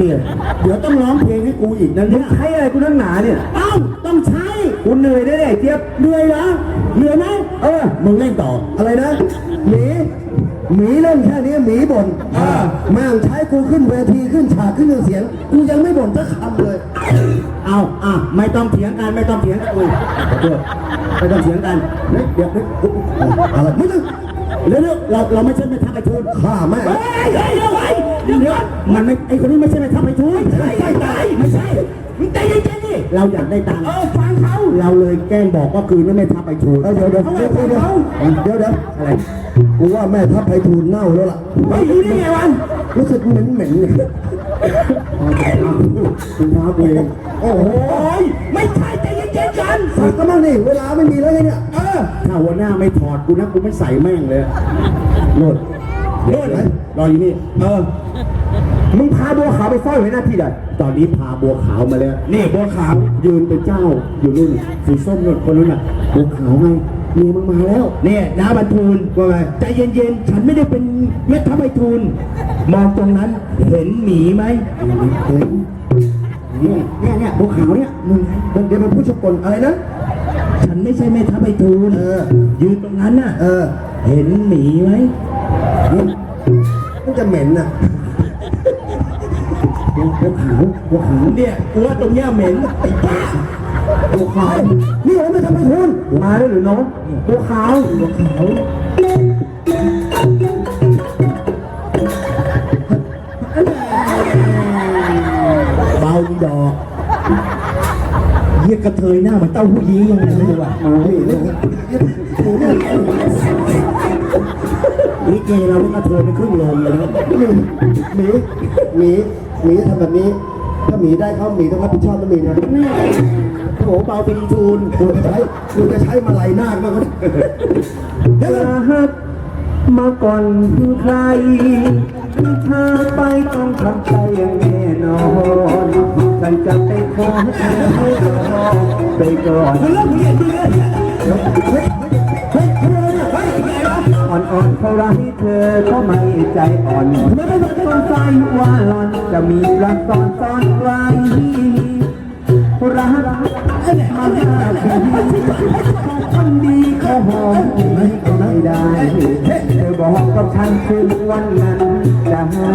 เตี้ยเดี๋ยวต้องร้องเพลงให้กูอีกนะมึเนี่งยใช้อะไรกูนั่งหนาเนี่ย เอ้าต้องใช้กูเหนื่อยได้เนี่ยไอ้เจี๊ยบเหนื่อยเหรอเหนื่อยไหมเออมึงเล่นต่ออะไรนะหมีหมีเล่นแค่นี้หมีบ่นอ่าแม่งใช้กูขึ้นเวทีขึ้นฉากขึ้นเครื่องเสียง กูยังไม่บ่นสักคำเลย เอาอะไม่ต้องเถียงกันไม่ต้องเถียงกันอุ้ยขอโทษไม่ต้องเถียงกันเฮ้ยเดี๋ยวเฮ้ยอะไรไม่ต้อง เร็วๆเราเราไม่ใช่แม่ทัพไอ้ทูนฆ่าแม่งเฮ้ยเฮ้ยเดี๋ยวไอ้เดี๋ยวเดี๋ยวมันไม่ไอ้คนนี้ไม่ใช่แม่ทัพไอ้ทูนไม่ใช่ไม่ใช่ไม่ใช่มึงใจเย็นๆดิเราอยากได้ตังค์เออฟังเขาเราเลยแกล้งบอกว่าคืนนั้นแม่ทัพไอ้ทูนเออเดี๋ยวเดี๋ยวเดี๋ยวเดี๋ยวเดี๋ยวเดี๋ยวเดี๋ยวอะไรกูว่าแม่ทัพไพฑูรย์เน่าแล้วล่ะไม่รู้ได้ไงวะรู้สึกเหม็นเหม็นๆเนี่ยคุณท้ากูเองโอ้โหโอ้ยไม่ใช่ใจ เย็นกันฝากก็มั่งนี่เวลาไม่มีแล้วไงเนี่ยเออถ้าหัวหน้าไม่ถอดกูนะกูไม่ใส่แม่งเลยโน่นโน่นรออยู่นี่เออมึงพาบัวขาวไปเฝ้าอยู่ในหน้าที่ใดตอนนี้พาบัวขาวมาแล้ว นี่บัวขาวยืนเป็นเจ้าอยู่นู่นสีส้มนู่นคนนู้นน่ะบัวขาวไงมีมึงมาแล้ว เนี่ยน้าบรรทูลว่าไงใจเย็นๆ ฉันไม่ได้เป็นแม่ทัพไอทูลมองตรงนั้นเห็นหมีไหม เห็นเนี่ยเนี่ยเนี่ยบัวขาวเนี่ยมึงเดี๋ยวมันพูดชกลอะไรนะฉันไม่ใช่แม่ทัพไอทูลเออ ยืนตรงนั้นน่ะ เออเห็นหมีไหมมันจะเหม็นน่ะบัวขาวบัวขาวเนี่ยกูว่าตรงเนี้ยเหม็นไอ้บ้าบัวขาวนี่ผมไม่ทำไมทุนมาแล้วหรือน้องบัวขาวบัวขาว กระเทยหน้าเหมือนเต้าหู้ยี้ยังไงไม่รู้อะนี่นี่เกเรานี่กระเทยเป็นครึ่งลงเลยนะหมีหมีหมีทำแบบนี้ ถ้าหมีได้เขาหมีต้องรับผิดชอบนะหมีนะโอ้โหเบาเป็นทูนกูจะใช้กูจะใช้มาลัยนาคมากกว่านี้เดี๋ยวก่อนฮักมาก่อนใครเธอไปต้องทำใจอย่างแน่นอน ฉันจะไปขอให้รอไปก่อนอ่อนๆเท่าไรเธอก็ไม่ใจอ่อนต้องใจว่าหลอนจะมีรักซ้อนซ้อนไว้รักมาห้าปีคนดีเขาหอมไม่ได้เธอบอกกับฉันคืนวันนั้นจะให้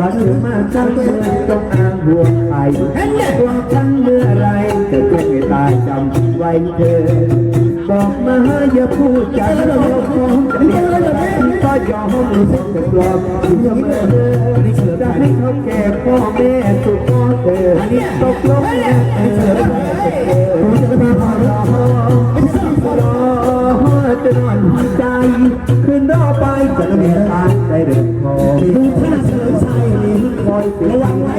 รักเธอมาจังเมื่อจงอ้างห่วงใครห่วงฉันเมื่อไรเธอเพื่ตายจำไว้เธอ บอกมาอย่าพูดจาโลภก็ยอมรู้สึกจะกลอมอยู่อเสมอจะให้เขาแก่พ่อแม่สุขพ่อเธอตกลงให้วเธอ ระวังไว้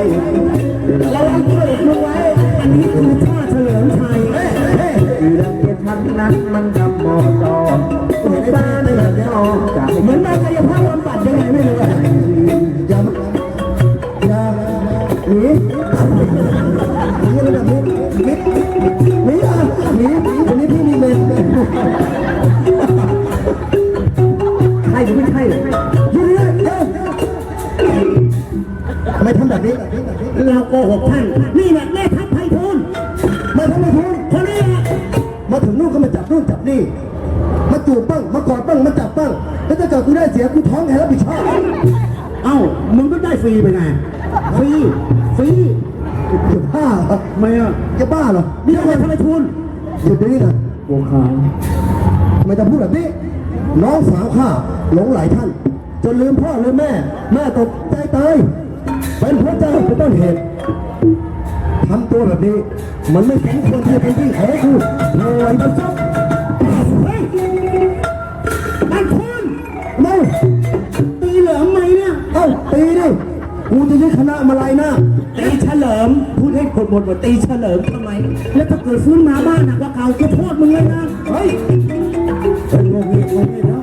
ระวังตัวเด็กมึงไว้ อันนี้คือท่าเฉลิมชัยคือรังเกียจฉันนั้นมันดำมอตอตัวตาในหลังจอจากเหมือนมากายภาพ ทำไมทำแบบนี้เราโกหกท่าน นี่แหละแม่ทัพไพฑูรย์มาทำไมทุนคนนี้แหละมาถึงนู่นก็มาจับนู่นจับนี่ มาจูบบ้าง มากอดบ้าง มาจับบ้าง แล้วถ้าเกิดกูได้เสียกูท้องใครรับผิดชอบ เอ้า มึงก็ได้ฟรีไปไง ฟรี ฟรีอย่าบ้าเหรอทำไมอะอย่าบ้าเหรอ นี่แม่ทัพไพฑูรย์หยุดเดี๋ยวนี้นะบัวขาวทำไมจะพูดแบบนี้ น้องสาวข้าหลงไหลท่าน จนลืมพ่อลืมแม่ แม่ตกใจตาย เป็นพระเจ้าเป็นต้นเหตุทำตัวแบบนี้ มันไม่สมควรที่จะเป็นที่ของกูโวยมันซับเฮ้ยนั่นคุณไม่ตีเหลือมไหมเนี่ย เอ้าตีดิกูจะยึดคณะมาลายหน้าตีเฉลิม พูดให้คนหมดว่าตีเฉลิมทำไม แล้วถ้าเกิดฟื้นมาบ้านหนักกว่าเก่าจะโทษมึงเลยนะเฮ้ยเป็นโมเงียบเลยแล้ว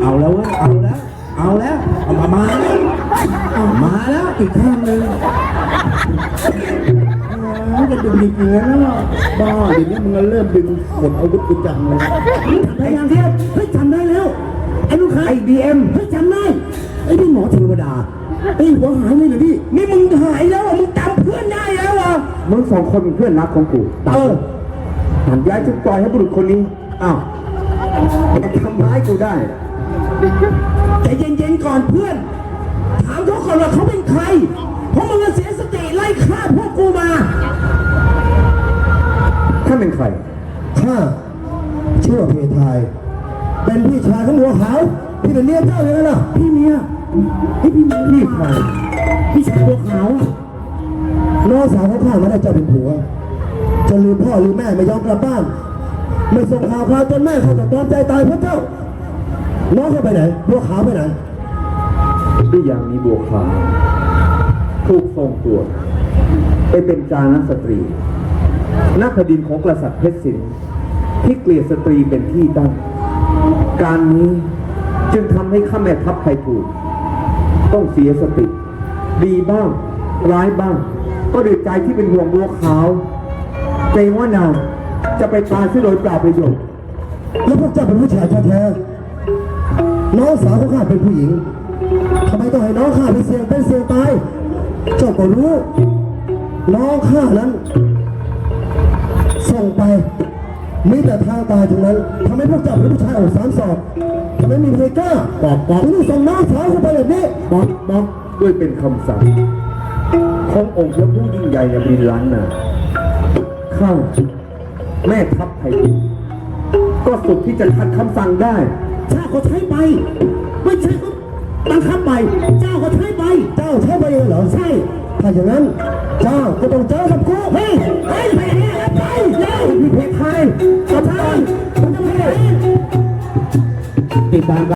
เอาแล้วเว้ยเอาแล้ว เอาแล้วเอามามา แล้วเอามาแล้วอีกข้างหนึ่งอ๋อจะดึงดิกอย่างนั้นแล้วบ้าเดี๋ยวนี้มึงเริ่มดึงขนอาวุธกูจังเลยพยายามเทียบเฮ้ยจำได้แล้ว ไอ้ลูกใครไอ้บีเอ็มเฮ้ยจำได้ ไอ้นี่หมอเทวดาไอ้หัวหายเลยเหรอพี่ นี่มึงหายแล้วอะมึงจำเพื่อนได้แล้วอะมึงสองคนเป็นเพื่อนรักของกูเออหันย้ายจึงปล่อยให้บุรุษคนนี้ อ้าวมาทำร้ายกูได้ ใจเย็นๆก่อนเพื่อน ถามเขาก่อนว่าเขาเป็นใคร เพราะมึงอะเสียสติไล่ฆ่าพวกกูมาท่านเป็นใคร ข้าชื่อว่าเพทาย เป็นพี่ชายของบัวขาวที่เป็นเมียเจ้าอย่างนั้นน่ะพี่เมียไอ้ยพี่เมียพี่ใครพี่ชายบัวขาวอะน้องสาวของข้ามาได้เจ้าเป็นผัวจนลืมพ่อลืมแม่ไม่ยอมกลับบ้าน ไม่ส่งข่าวคราวจนแม่เขาจะตอมใจตายเพราะเจ้า น้องเขาไปไหนบัวขาวไปไหน ด้วยอย่างนี้บัวขาวถูกส่งตัว ไปเป็นจานสตรีนักดินของกษัตริย์เพชรศิลป์ที่เกลียดสตรีเป็นที่ตั้ง การนี้จึงทำให้ข้าแม่ทัพไพฑูรย์ต้องเสียสติ ดีบ้าง ร้ายบ้าง ก็ด้วยใจที่เป็นห่วงบัวขาวเกรงว่านางจะไปตายที่โดยเปล่าประโยชน์แล้วพวกเจ้าเป็นผู้ชายแท้ๆน้องสาวของข้าเป็นผู้หญิง ไมต้องให้น้องข้าไปเสี่ยงเป็นเสี่ยงตาย เจ้าก็รู้ น้องข้านั้น ส่งไป มีแต่ทางตายทั้งนั้นทำให้พวกเจ้าเป็นผู้ชายออกสามสอบทำไมมีใครกล้าบอกบอกถึงได้ส่งน้องสาวเข้าไปแบบนี้บอกบอกด้วยเป็นคำสั่งขององค์พระผู้ยิ่งใหญ่ในบินล้านนาข้าแม่ทัพไทยก็สุดที่จะขัดคำสั่งได้เจ้าก็ใช้ไป ไม่ใช่ก็ บังคับไป เจ้าก็ใช้ไป เจ้าใช่ไปเองเหรอ ใช่ ถ้าอย่างนั้น เจ้าก็ต้องเจอกับกูเฮ้ยเฮ้ยไปไหนอะไปเร็วพี่เพชรไทยกระทานกระทานติดตาม